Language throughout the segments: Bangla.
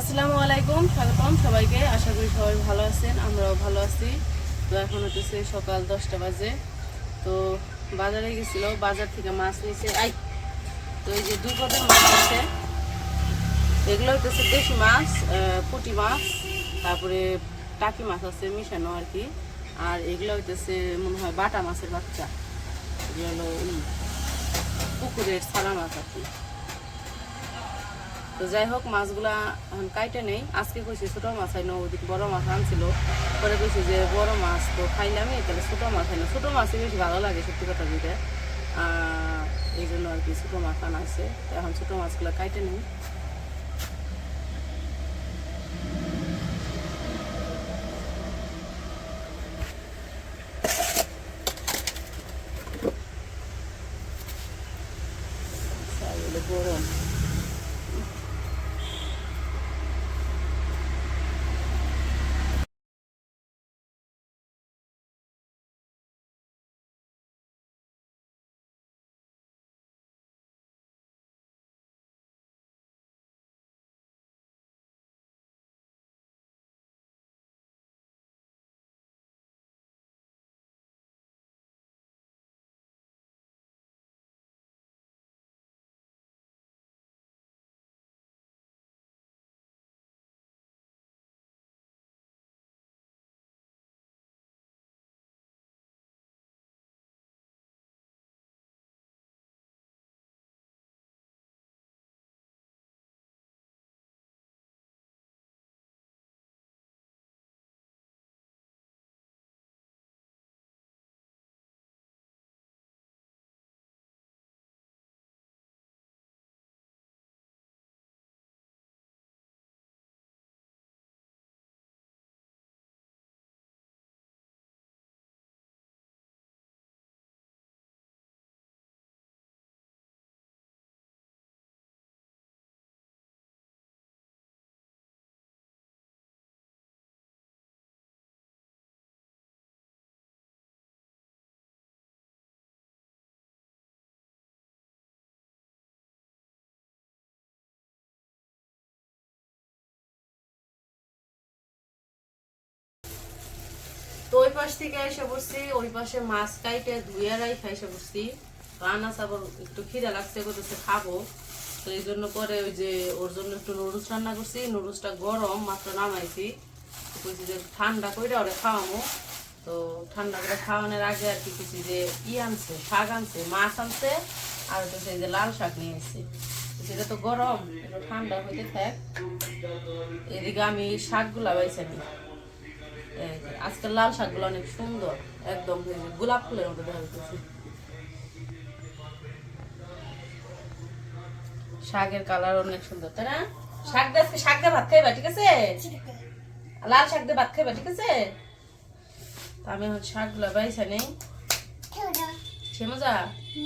আসসালামু আলাইকুম, স্বাগতম সবাইকে। আশা করি সবাই ভালো আছেন, আমরাও ভালো আছি। তো এখন হচ্ছে সকাল দশটা বাজে। তো বাজারে গেছিল, বাজার থেকে মাছ নিয়েছে আই, তো এই যে দুই পদের মাছ আছে। এগুলো হচ্ছে দেশি মাছ পুঁটি মাছ, তারপরে টাকি মাছ আছে, মিশানো আর কি। আর এগুলো হইতেছে মনে হয় বাটা মাছের বাচ্চা। এগুলো হলো পুকুরের ছাড়া মাছ আর কি। তো যাই হোক, মাছগুলা এখন কাইটে নেই। আজকে কইছে ছোট মাছ আইনো, ওদিকে বড় মাছ আনছিল। পরে কইছে যে বড় মাছ তো খাইলামই তাহলে ছোট মাছ আইনো। ছোট মাছই বেশি ভালো লাগে সত্যি কথা দিতে এই জন্য আর কি ছোট মাছ আনা আছে তো এখন ছোট মাছগুলো কাইটে নেই। গরম। তো ওই পাশ থেকে এসে বসছি ওই পাশে মাছ কাইটে ধুয়ে রাইখা এসে বসছি রান্না আবার একটু খিদে লাগছে করতেছে খাব। তো এই জন্য পরে ওই যে ওর জন্য একটু নুডলস রান্না করছি। নুডলসটা গরম মাত্র নামাইছি। কইছি যে ঠান্ডা করে ওরে খাওয়ামো। তো ঠান্ডা করে খাওয়ানোর আগে আর কি কিছু যে ই আনছে শাক আনছে মাছ আনছে আর তো সেই যে লাল শাক নিয়ে এসেছি সেটা তো গরম ঠান্ডা হইতে থাক। এদিকে আমি শাকগুলা বাইছে যে, আজকের লাল শাকগুলো অনেক সুন্দর একদম গোলাপ ফুলের মতো দেখা যাচ্ছে। শাকের কালার অনেক সুন্দর তাই না? শাক দিয়ে আজকে শাক দিয়ে ভাত খাইবা ঠিক আছে? লাল শাক দিয়ে ভাত খাইবা ঠিক আছে? আমি এখন শাকগুলো বাইসা নেই। সে মজা? কি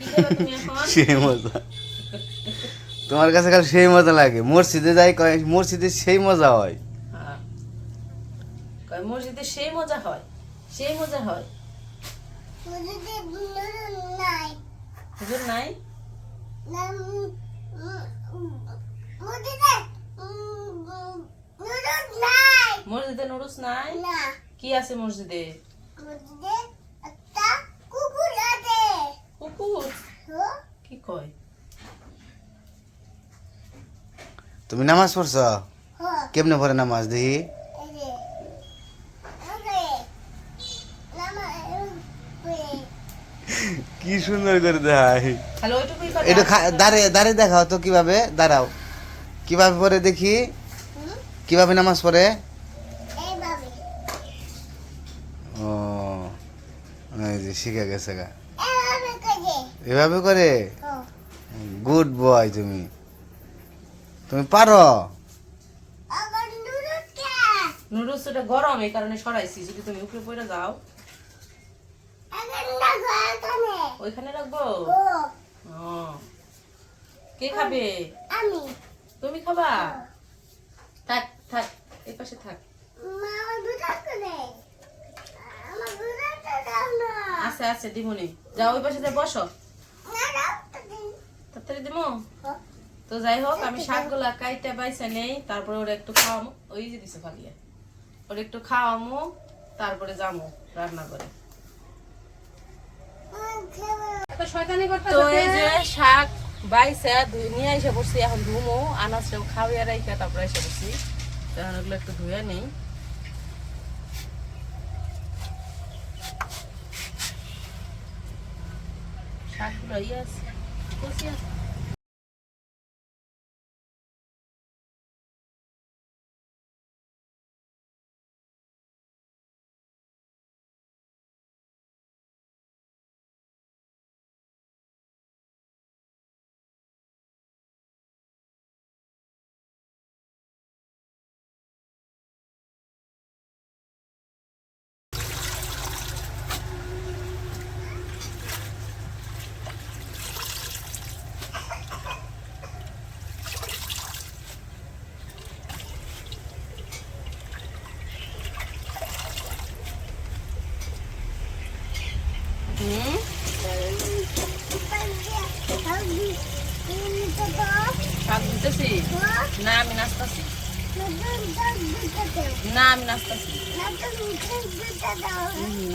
খাইবা তুমি এখন? সেই মজা। তোমার কাছে খালি সেই মজা লাগে। মসজিদে যাই কয় মসজিদে সেই মজা হ্যাঁ। কয় মসজিদে সেই মজা হয় সেই মজা হয়। হুজুর নাই। মসজিদে নুডলস নাই? কি আছে মসজিদে? কুকুর কি কয়? তুমি নামাজ পড়ছ? কেমনে পড়ে নামাজ দেখি? কি সুন্দর করে দেখায়। খা- দাঁড়িয়ে দাঁড়িয়ে দেখাও তো কীভাবে দাঁড়াও। কীভাবে পরে দেখি? কীভাবে নামাজ পড়ে? ও যে শিখে গেছে গা। এভাবে করে? গুড বয় তুমি। তুমি পারো? নুডলস ওটা গরম এই কারণে সরাইছি। যদি তুমি উপরে পড়ে যাও। ওইখানে রাখব? কে খাবে? আমি। তুমি খাবা? থাক থাক এই পাশে থাক। দিমুনি। যাও ওই পাশে যা বসো। তাড়াতাড়ি দিমু? হ্যাঁ। তো যাই হোক আমি শাকগুলা কাইটা বাইছে নেই তারপরে ওরা একটু খাওয়ামো। ওই যে দিছে ফালিয়া। ওরা একটু খাওয়ামো তারপরে যামো রান্না করে। তো এই যে শাক ধুই নিয়ে এসে পড়ছি এখন ধুমো আনাজটা খাওয়াইয়া রাইখা তারপরে এসে পড়ছি। তো ওগুলো একটু ধুয়ে নেই। শাকগুলো ইয়ে আছে। শাক না, আমি নাচতেছি। না, আমি নাচতেছি।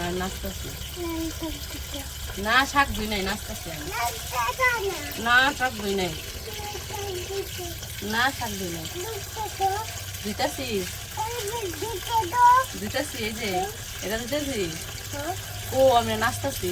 না নাচতেছি। না, শাক ধুই নাই, নাচতেছি না, শাক ধুই নাই। না, শাক ধুই নাই। দিতেছি দিতেছি এই যে, এটা দিতেছি ও আমি নাচতেছি।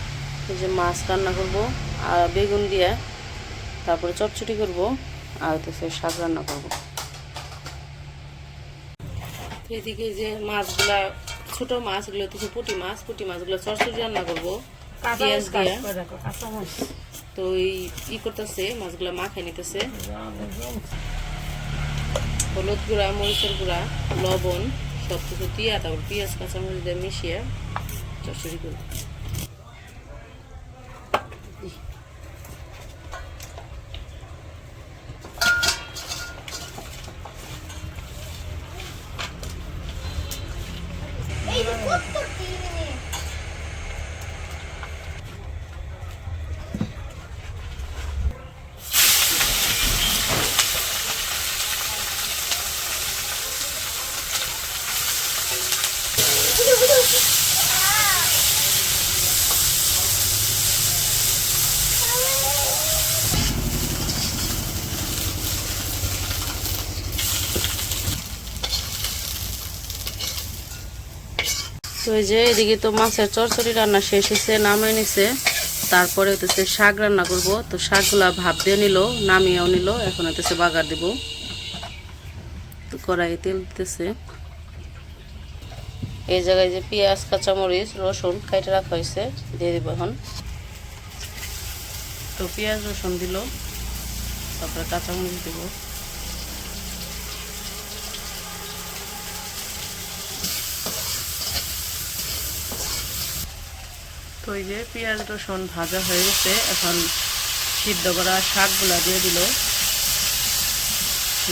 এই যে মাছ রান্না করব আর বেগুন দিয়ে তারপরে চটচটি করব আর হচ্ছে শাক রান্না করব। এদিকে যে মাছগুলা ছোট মাছগুলো হচ্ছে পুঁটি মাছ পুঁটি মাছগুলো চটচটি রান্না করব পেঁয়াজ দিয়ে। তো এই ই করতেছে মাছগুলা মাখাই নিতেছে। হলুদ গুঁড়া মরিচের গুঁড়া লবণ সব কিছু দিয়া তারপর পেঁয়াজ কাঁচামরিচ দিয়ে মিশিয়ে চচড়ি করব। তো এই যে এদিকে তো মাছের চরচড়ি রান্না শেষ হয়েছে, নামিয়ে নিছে। তারপরে হতেছে শাক রান্না করব। তো শাকগুলা ভাপ দিয়ে নিল, নামিয়েও নিল, এখন হতেছে বাগার দিব। তো কড়াইয়ে তেল দিতেছে। এই জায়গায় যে পেঁয়াজ, কাঁচামরিচ, রসুন কাইটে রাখা হয়েছে, দিয়ে দিব এখন। তো পেঁয়াজ, রসুন দিল, তারপরে কাঁচামরিচ দিব। তো এই যে পেঁয়াজ রসুন ভাজা হয়ে গেছে, এখন সিদ্ধ করা শাকগুলা দিয়ে দিল।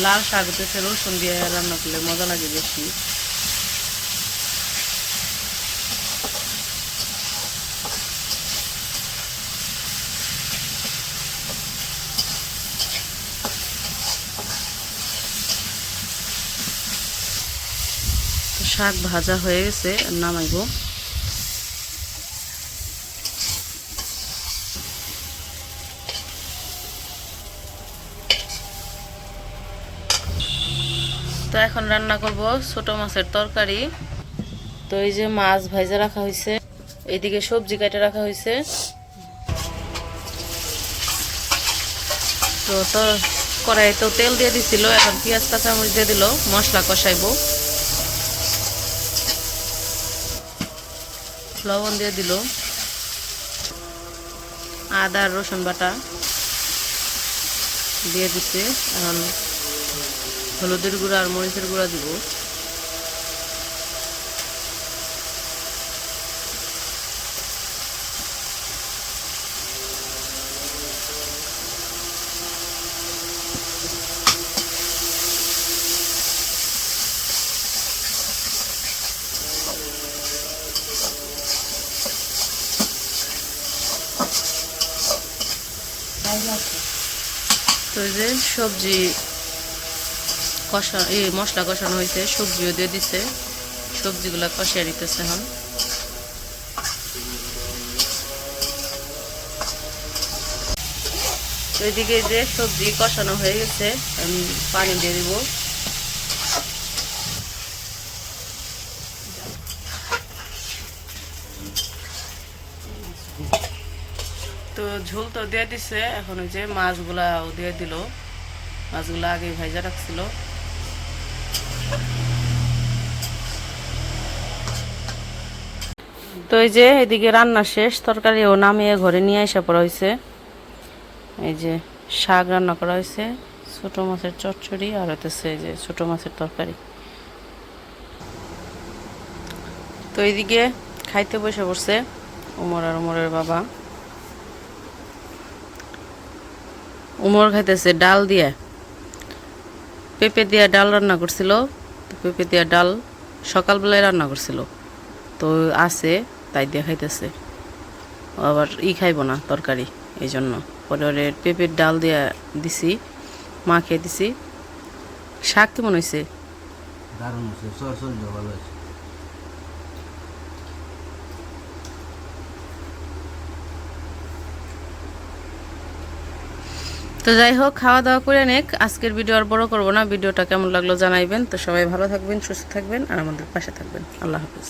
লাল শাক হতেছে রসুন দিয়ে রান্না করলে মজা লাগে বেশি। শাক ভাজা হয়ে গেছে, নামাইবো। তো এখন রান্না করব ছোট মাছের তরকারি। তো এই যে মাছ ভাজা রাখা হয়েছে এইদিকে সবজি কেটে রাখা হয়েছে তো তো কড়াই তো তেল দিয়ে দিছিল, এখন পেঁয়াজ, কাঁচামরিচ দিয়ে দিল, মশলা কষাইবো। লবণ দিয়ে দিল। আদা রসুন বাটা দিয়ে দিছে, এখন হলুদের গুঁড়া আর মরিচের গুঁড়া দিব। সবজি কষা এই মশলা কষানো হয়েছে সবজিও দিয়ে দিছে। সবজিগুলা কষিয়ে দিতেছে এখন। তো এদিকে যে সবজি কষানো হয়ে গেছে, আমি পানি দিয়ে দিব। তো ঝোল তো দিয়ে দিছে, এখন ওই যে মাছগুলাও দিয়ে দিল। মাছগুলো আগে ভাইজা রাখছিল। তো এই যে এদিকে রান্না শেষ, তরকারিও নামিয়ে ঘরে নিয়ে আসা পড়া হয়েছে এই যে শাক রান্না করা হয়েছে ছোট মাছের চচ্চড়ি আর হতেছে এই যে ছোট মাছের তরকারি। তো এইদিকে খাইতে বসে পড়ছে উমর আর উমরের বাবা। উমর খাইতেছে ডাল দিয়ে। পেঁপে দিয়ে ডাল রান্না করছিল। পেঁপে দিয়ে ডাল সকালবেলায় রান্না করছিল। তো আছে, তাই দেখাইতেছে খাইতেছে। আবার ই খাইব না তরকারি এই জন্য পরে পেঁপের ডাল দিয়ে দিছি, মা খেয়ে দিছি। শাক কেমন হয়েছে দারুণ হয়েছে সর সর ভালো আছে তো যাই হোক, খাওয়া দাওয়া করে নেক। আজকের ভিডিও আর বড় করব না। ভিডিওটা কেমন লাগল জানাইবেন। তো সবাই ভালো থাকবেন, সুস্থ থাকবেন, আর আমাদের পাশে থাকবেন। আল্লাহ হাফিজ।